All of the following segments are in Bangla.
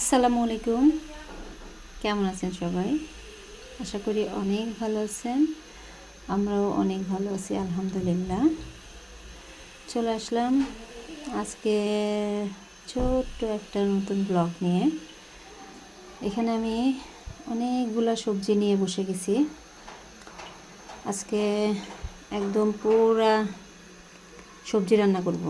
আসসালামু আলাইকুম। কেমন আছেন সবাই? আশা করি অনেক ভালো আছেন। আমরাও অনেক ভালো আছি, আলহামদুলিল্লাহ। চলে আসলাম আজকে ছোট্ট একটা নতুন ব্লগ নিয়ে। এখানে আমি অনেকগুলা সবজি নিয়ে বসে গেছি। আজকে একদম পুরা সবজি রান্না করব।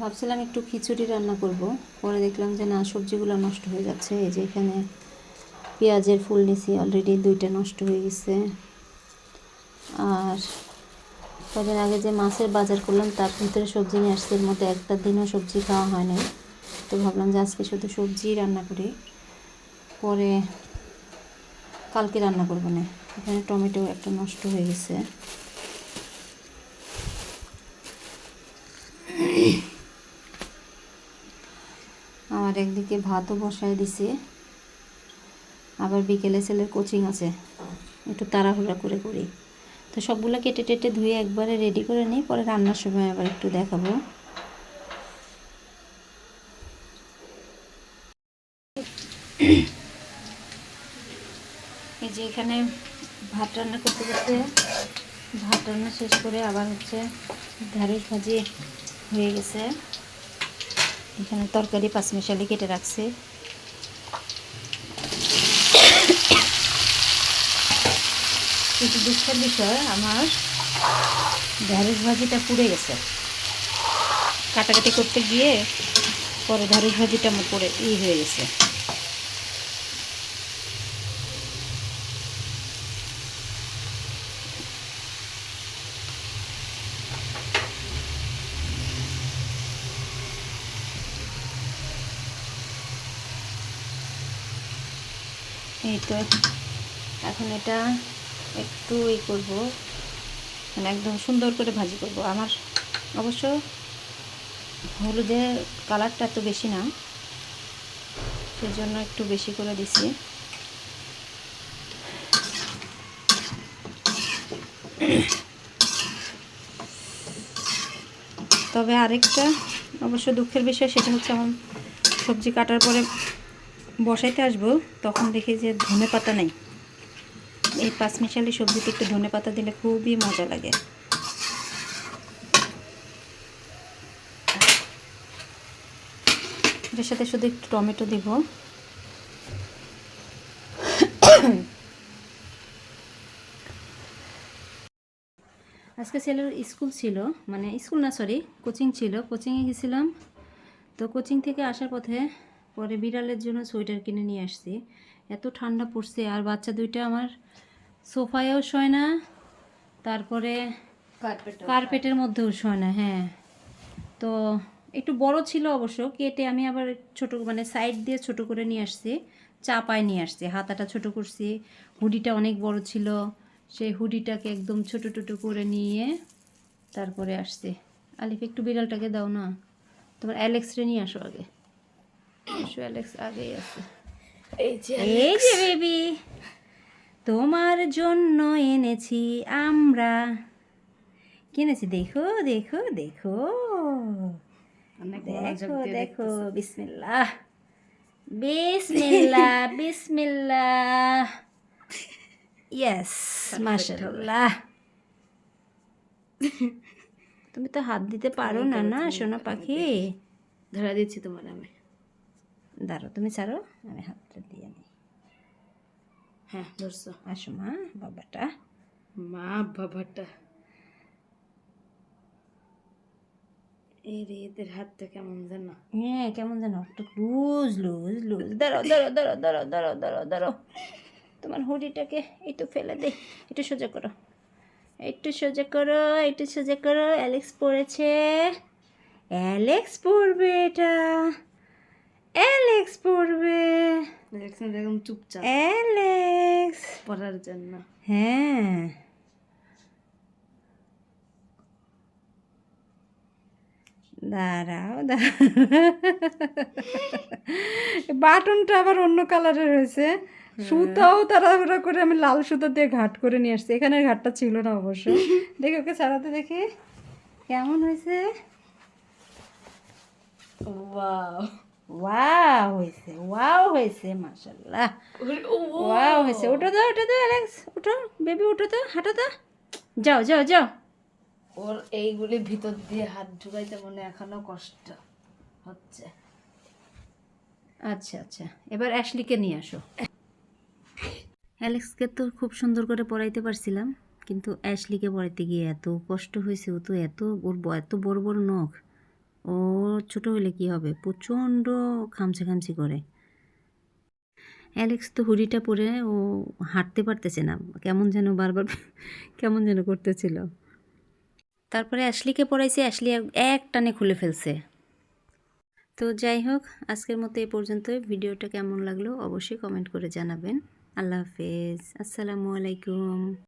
ভাবছিলাম একটু খিচুড়ি রান্না করব। পরে দেখলাম যে না, সবজিগুলো নষ্ট হয়ে যাচ্ছে। এই যে এখানে পেঁয়াজের ফুল নিছি অলরেডি দুইটা নষ্ট হয়ে গেছে। আর কদিন আগে যে মাছের বাজার করলাম, তার ভিতরে সবজি নিয়ে আসছে। এর মধ্যে একটা দিনও সবজি খাওয়া হয় হয়নি তো ভাবলাম যে আজকে শুধু সবজি রান্না করি। পরে কালকে রান্না করব না। এখানে টমেটো একটা নষ্ট হয়ে গেছে। একদিকে ভাতও বসায় দিছি। আবার বিকেলে ছেলের কোচিং আছে। একটু তাড়াহুড়া করে করি। তো সবগুলো কেটে টেটে ধুয়ে একবারে রেডি করে নিই, পরে রান্নার সময় আবার একটু দেখাবো। এই যে এখানে ভাত রান্না করতে করতে ভাত রান্না শেষ করে আবার হচ্ছে ঢাড়ি ভাজি হয়ে গেছে। এখানে তরকারি পাঁচমিশালি কেটে রাখছে। কিন্তু দুঃখের বিষয়, আমার ঢ্যাঁড়স ভাজিটা পুড়ে গেছে। কাটাকাটি করতে গিয়ে পরে ঢ্যাঁড়স ভাজিটা আমার পড়ে ই হয়ে গেছে। এই তো, এখন এটা একটু ই করব মানে একদম সুন্দর করে ভাজি করব। আমার অবশ্য হলুদের কালারটা এত বেশি না, সেজন্য একটু বেশি করে দিছি। তবে আরেকটা অবশ্য দুঃখের বিষয়, সেটা হচ্ছে আমার সবজি কাটার পরে বসাইতে আসব, তখন দেখি যে ধনে পাতা নেই। এই পাঁচমিশালি সবজিতে একটু ধনে পাতা দিলে খুবই মজা লাগে। এটার সাথে শুধু একটু টমেটো দিব। আজকে ছেলের স্কুল ছিল মানে স্কুল না সরি কোচিং ছিল। কোচিংয়ে গেছিলাম। তো কোচিং থেকে আসার পথে পরে বিড়ালের জন্য সোয়েটার কিনে নিয়ে আসছি। এত ঠান্ডা পড়ছে আর বাচ্চা দুইটা আমার সোফায়ও শয় না তারপরে কার্পেটের মধ্যেও শয় না হ্যাঁ। তো একটু বড় ছিল অবশ্য কেটে আমি আবার ছোট মানে সাইড দিয়ে ছোট করে নিয়ে আসছি চাপায় নিয়ে আসছি। হাতাটা ছোট করছি হুডিটা অনেক বড় ছিল সেই হুডিটাকে একদম ছোট ছোট করে নিয়ে তারপরে আসছি। আলিফ একটু বিড়ালটাকে দাও না তোমার অ্যালেক্স রে নিয়ে আসো আগে। অ্যালেক্স আগেই আছে। এই যে বেবি তোমার জন্য এনেছি আমরা। কিনেছি? দেখো দেখো দেখো। দেখো দেখো বিসমিল্লাহ। বিসমিল্লাহ বিসমিল্লাহ। ইয়েস মাশাআল্লাহ। তুমি তো হাত দিতে পারো না না সোনা পাখি। ধরা দিচ্ছি তোমার আমি দাঁড়ো তুমি ছাড়ো আমি হাতটা দিয়ে নিই। হ্যাঁ ধরছো। আসো মা বাবাটা। মা বাবাটা। এই রে এদের হাতটা কেমন যেন হ্যাঁ কেমন যেন একটু লুজ লুজ লুজ। দাঁড়াও। তোমার হুডিটাকে একটু ফেলে দে একটু সোজা করো। একটু সোজা করো একটু সোজা করো। অ্যালেক্স পড়েছে। অ্যালেক্স পড়বে এটা। অ্যালেক্স পড়বে। দেখছেন এরকম চুপচাপ। অ্যালেক্স পড়ার জন্য। হ্যাঁ। দাঁড়াও বাটনটা আবার অন্য কালারের হয়েছে সুতাও তাড়াহুড়া করে আমি লাল সুতা দিয়ে ঘাট করে নিয়ে আসছি। এখানে ঘাটটা ছিল না অবশ্য। দেখি ওকে ছাড়াতে দেখি। কেমন হয়েছে? ওয়াও। ওয়াও হয়েছে ওয়াও হয়েছে মাশাল্লাহ ওয়াও হয়েছে ওঠো তো ওঠো তো অ্যালেক্স ওঠো বেবি ওঠো তো হাঁটো তো যাও যাও যাও ওর এইগুলি ভিতর দিয়ে হাত ঢুকাইতে মনে এখনও কষ্ট হচ্ছে। আচ্ছা আচ্ছা এবার অ্যাশলিকে নিয়ে আসো। অ্যালেক্সকে তো খুব সুন্দর করে পড়াইতে পারছিলাম কিন্তু অ্যাশলিকে পড়াইতে গিয়ে এত কষ্ট হয়েছে ও তো এত ওর এত বড় বড় নখ। ও ছোট হলে কি হবে? প্রচণ্ড খামচে খামচি করে। অ্যালেক্স তো হুডিটা পরে ও হাঁটতে পারতেছে না। কেমন যেন বারবার কেমন যেন করতেছিল। তারপরে অ্যাশলিকে পড়াইছে, অ্যাশলি এক- টানে খুলে ফেলছে। তো যাই হোক, আজকের মতো এই পর্যন্তই। ভিডিওটা কেমন লাগল অবশ্যই কমেন্ট করে জানাবেন। আল্লাহ হাফেজ। আসসালামু আলাইকুম।